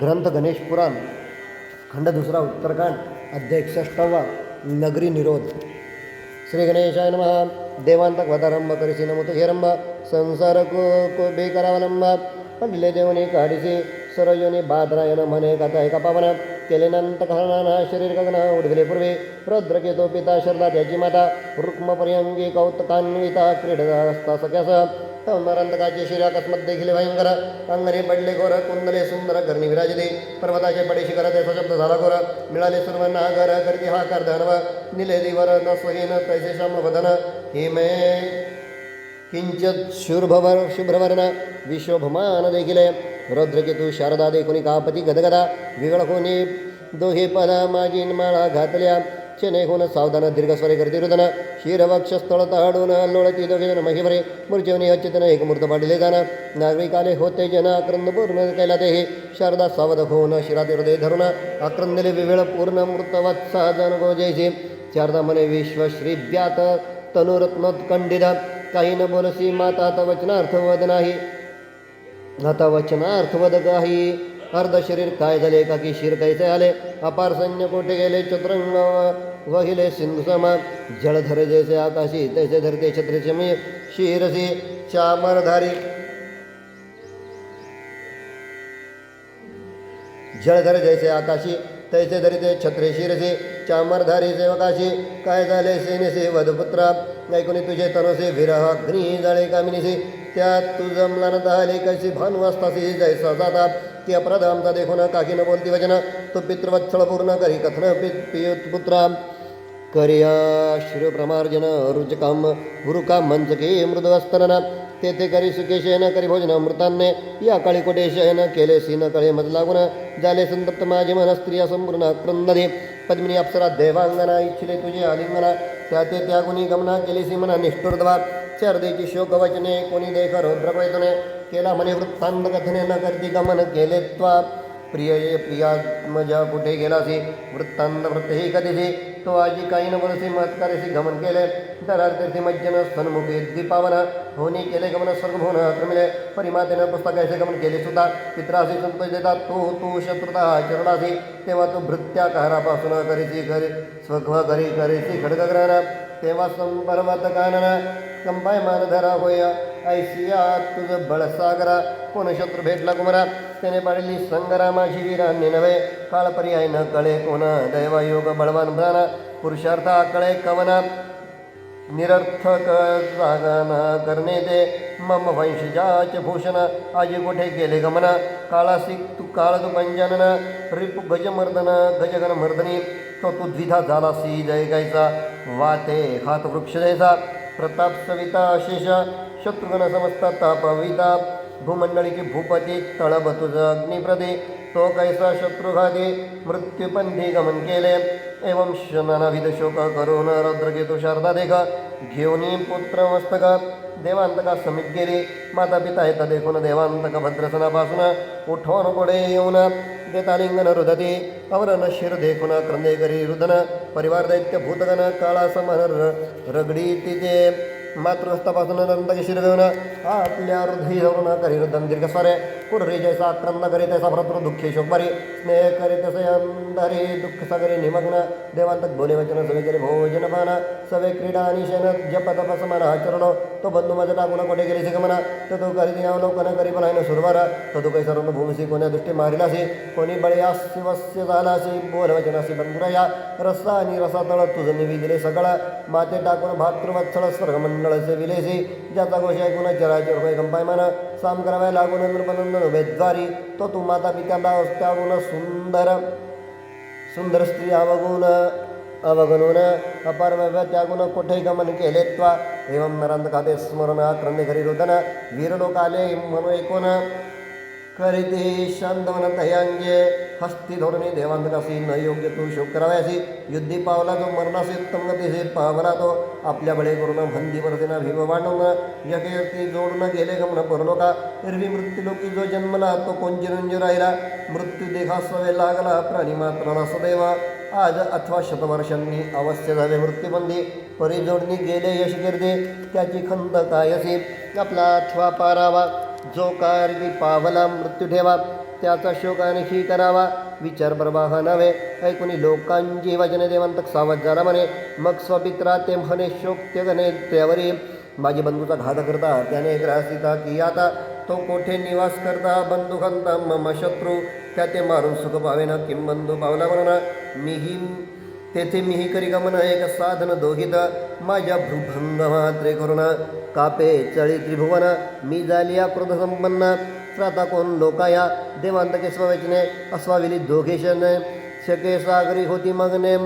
ग्रंथ गणेश पुराण, खंड दुसरा उत्तरकांड, अध्याय एकसष्टावा, नगरी निरोध. श्री गणेशाय नम. देवांतक वदारंभ करिसी, नमोत हेरंब संसार को को बेकरावलंब. पडले देवने काढिसी, सरयोनी बादरायन म्हणे कथा एका पावन. केलेनंत कहणाना शरीर गगन उडविले पूर्वी शरदा त्याची माता रुक्मपर्यंगी कौतकान्विता क्रीडता असता नरंतकाचे शिराकस्मत देखील भयंकर अंगणे पडले घोर कुंदले सुंदर करणी विराजिते पर्वताचे पडे शिखर त्याचा शब्द झाला घोर मिळाले सर्व नागर करती हा कर धनव निले दिवर न स्वहीन तैसे श्याम हिमे किंचित शुभ्रवर्ण विश्वभमान देखिले रुद्रकेतू शारदा देखुनी कापती गदगदा विगळ दोहे पद मागीन माळा घातल्या चेने सावधान दीर्घस्वरे करते रुदन शिरवक्षस्थळ ताडून लोळती दोघे जण महिभरे मूर्जवनी अच्युतन एक मूर्त पाडले जाण नागरिकाले होते जन आक्रंद पूर्ण केला ते शारदा सावध होऊन शिराते हृदय धरून आक्रंदले विवेळ पूर्ण मृतवत्सा जन गोजयचे शारदा मने विश्व श्रीव्यात तनुरत्नोत्कंडित काही न बोलसी माता वचनार्थ वद नाही आता वचनार्थ वद काही अर्ध शरीर काय झाले का की शिर कैसे आले अपार सैन्य कोठे गेले चतुरंग वहिले सिंधू समा जळधर जैसे आकाशी तैसे धरते छत्रीचे मी शिरसी चामरधारी जळधर जैसे आकाशी तैसे धरिते छत्रे शिरसे चामरधारी सेवकाशी काय झाले सेनेसे वधपुत्रा ऐकून तुझे तनसे विरह अग्नी जाळे कामिनीसे त्यात तू जमला आले कशी भानू असतासी जैसा जाता की अपराध आमचा काकी न बोलती वचन तो पितृवत्सळ पूर्ण करी कथन पुत्रा करिया श्रीप्रमार्जन रुचकाम गुरुकाम मंचके मृदवस्तनन तेथे करी सुकेशयन करी भोजन अमृतान्ने या काळी कोटे शयन केले सीन कळे मज लागून झाले संतप्त माझे मन स्त्रिया संपूर्ण क्रंदने पद्मिनी अप्सरा देवांगना इच्छिले तुझे आलिंगना त्या ते त्या गमना केली सी मना निष्ठुरद्वा शरदेची शोक वचने कोणी देख रौद्रपैतने केला म्हणे वृत्तांत कथने न करती गमन केले त्वा प्रिय ये प्रिया कुठे गेलासी वृत्तांत वृत्तही कधीसी तो आजी काही न बोलसी महत्कारेसी गमन केले दरार्थी मज्जन सन्मुखी दीपावन होनी केले गमन स्वर्ग होऊन क्रमिले परिमातेनं पुस्तकाचे गमन केले सुद्धा पित्रासी संतोष देतात तू तू, शत्रुता, चरणासी तेव्हा तू भृत्याकारापासून करीसी करी स्वघ करी करीसी खडगग्रहण तेव्हा संपर्वत कानन कंपाय मानधरा होय ऐसिया तुझं बळसागरा कोण शत्रू भेटला कुमरा त्याने पाडली संगरा माझी वीरांनी नव्हे काळ पर्याय न कळे कोण दैवयोग बळवान प्राण पुरुषार्थ आकळे कवना निरर्थक जागना करणे ते मम वंशजाच भूषण, आजी कुठे गेले गमन काळासी तू काळ तू पंजनन रिपु गजमर्दन गजगन मर्दनी तो तू द्विधा झालासी, जय वाते हाथ वृक्ष प्रताप सविता आशीष, शत्रुघ्न समस्त तापविता की भूपती तळब तुझ अग्निप्रदे तो कैसा शत्रुघाती, मृत्युपंथी गमन केले एवं शनानाविध शोक करून रौद्रकेतु शारदा देख घेऊनी पुत्र मस्तक देवांतका समीप गेली माता पिता येता देखून देवांतक भद्रसनापासून उठवून पुढे येऊन देतालिंगन रुदती अवरण शिर देखून क्रंदे करी रुदन परिवार दैत्य भूतगण काळा समान रगडी तिथे मातृस्थापासून नंतर शिर घेऊन आपल्या हृदय धरून करी रुदन दीर्घ स्वरे पुढे जैसा आक्रमण करी तैसा भ्रतृ दुःखी शोकबारी स्नेह करी तसे अंधारी दुःख सागरी निमग्न देवांतक बोले वचन सवे केले भोजन पान सवे क्रीडा आणि शन जप तप समान आचरण तो बंधू माझा टाकून कोठे गेले गमना तर तो करी अवलोकन करी पण आहे सुरवार तो तू काही सर्व भूमिसी कोण्या दृष्टी मारिलासी कोणी बळयासी वस्य झालासी बोल वचनासी बंधुरया रस्सा आणि रसा तळ तुझं निविदिले सगळं माते टाकून भातृवत्सळ स्वर्गमंडळ चराचर होय गंपायमान साम कराव्या लागून नृपनंदन उमेदवारी तो तू माता पित्याला त्यागुण सुंदर सुंदर स्त्री अवगुण अवगणून अपार वैभव त्यागुण कोठे गमन केले त्वा एवं नरंद खाते स्मरण आक्रंदे घरी रुदन वीरलोक आले म्हणून ऐकून करीते शांतवन तयांगे हस्ती धोरणे देवांतकासी न योग्य तू शोक करावयासी युद्धी पावला तो मरणासी उत्तम गतीसे पावला तो आपल्या बळे करून भन्दी वर्षेना भीम वाढवून यकेती जोडून गेले गमन परलोका। एरवी मृत्यूलोकी जो जन्मला तो कोंजिरंज राहिला? मृत्यू देखा सवे लागला, प्राणी मात्र सदैव आज अथवा शतवर्षांनी अवश्य झाले मृत्यूबंदी परिजोडणी गेले यश कीर्ती त्याची खंत काय असे आपला अथवा पारावा। जो कारगी पावला मृत्यू ठेवा त्याचा शोक आणखी करावा, विचार प्रवाह नव्हे, ऐकुनी लोकांची वचने देवंतक सावध झाला म्हणे, मग स्वपित्रा ते म्हणे शोक त्यगने त्यावरी. माझी बंधूचा घात करता, त्याने ग्रासिता की आता तो कोठे निवास करता बंधुखंता मम शत्रू त्या ते मारून सुख पावेना किम बंधू पावला म्हणा मीही तेथे मीही करी गमन, एक साधन दोहित, माझ्या भ्रुभंग मात्रे करुण, कापे चळी त्रिभुवन, मी झाली या क्रोध संपन्न त्राता कोण लोकाया, देवांतके स्ववचने, अस्वाविली दोघेशने शके सागरी होती मगने,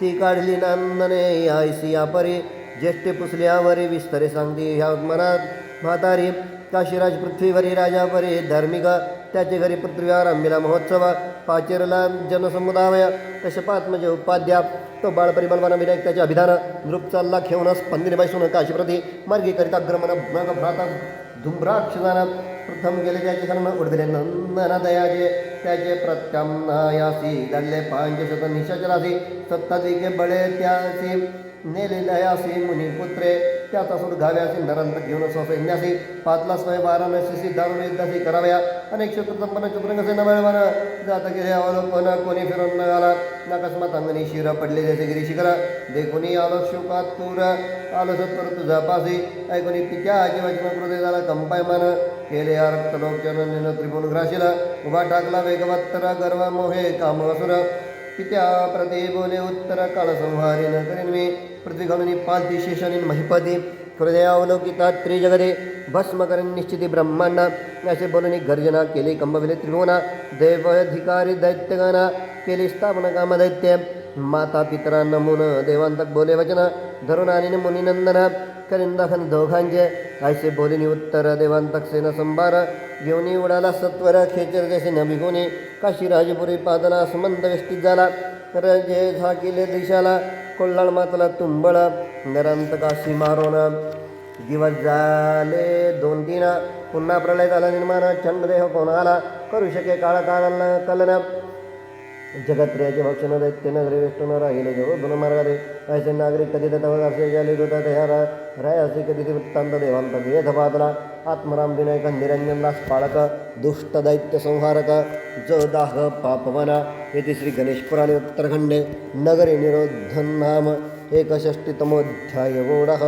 ती काढली नंदने यायसी या परी ज्येष्ठे पुसल्यावरी विस्तरे सांगती ह्या मनात म्हातारी काशीराज पृथ्वीवरी राजा परी धार्मिक त्याचे घरी पृथ्वीवर आंबिला महोत्सव, पाचेरला जनसमुदाय कशपात्मजे उपाध्या तो बाळपरी बलवाना विनायक, त्याचे अभिधान नृप चालला घेऊन स्पंदिनी बैसून काशीप्रती मार्गी करिता ग्रमण मग भ्राता धुम्राक्षदान प्रथम गेले, त्याचे कारण उडविले नंदन दयाचे त्याचे प्रत्याम्नायासी दल्ले पांचशत निशाचरासी, सत्ताधिके बळे त्यासी, नेले लयासी मुनिपुत्रे घाव्यासी नरंत घेऊन स्वसैन्यासी पाचला स्वय वाराणसी दारुण युद्धासी कराव्या अनेक शत्रुसंपन्न चतुरंगसे न मिळवण जात गेले अवलोकन कोणी फिरून न आला नकस्मात अंगणी शिर पडले जसे गिरी शिखर देखुनी आलो शोकात तूर आलो सत्वर तुझा पासी ऐकुनी पित्याची वचन कृते झाला कंपाय मन केले रक्त लोकजन त्रिभुवन ग्राशीला उभा टाकला वेगवत्तर गर्व मोहे काम असुर पित्या प्रति बोले उत्तर काल संहारे न करीन मी। पृथ्वी पालती शेषानी महिपती। हृदयावलोकिता त्रिजगदे। भस्म करीन निश्चित ब्रह्मांड असे बोलून गर्जना, केली कंबविले त्रिभुवना। दैवाधिकारी दैत्यगाना। केली स्थापना काम दैत्य माता पितरा नमून देवांतक बोले वचन धरून आणि मुनिनंदन करीन दाखन दोघांचे ऐसे बोलिनी उत्तर देवांतक सेन संभार घेऊनी उडाला सत्वर खेचर जसे नभिगुनी काशी राजपुरी पादला सुमंद व्यष्टीत झाला रजे झाकिले दिशाला कोल्हाळ मातला तुंबळ नरंत काशी मारोन दिवस झाले दोन तीन पुन्हा प्रलय झाला निर्माण चंद्रदेह कोण आला करू शके काळ कलन जगत्रियाचे भक्षण दैत्य नगरी वेष्टून राहिले जवळ मार्गाने ऐसे नागरिक कधी असे दोता तयार राय असे कधी ते वृत्तांत देवांत वेध पादला आत्मराम विनायक निरंजन दास पाळक दुष्ट दैत्य संहारक, ज दाह पापवना येथे श्री गणेश पुराणे उत्तरखंडे, नगरी निरोधन नाम, एकषष्टितमोध्याय गोडः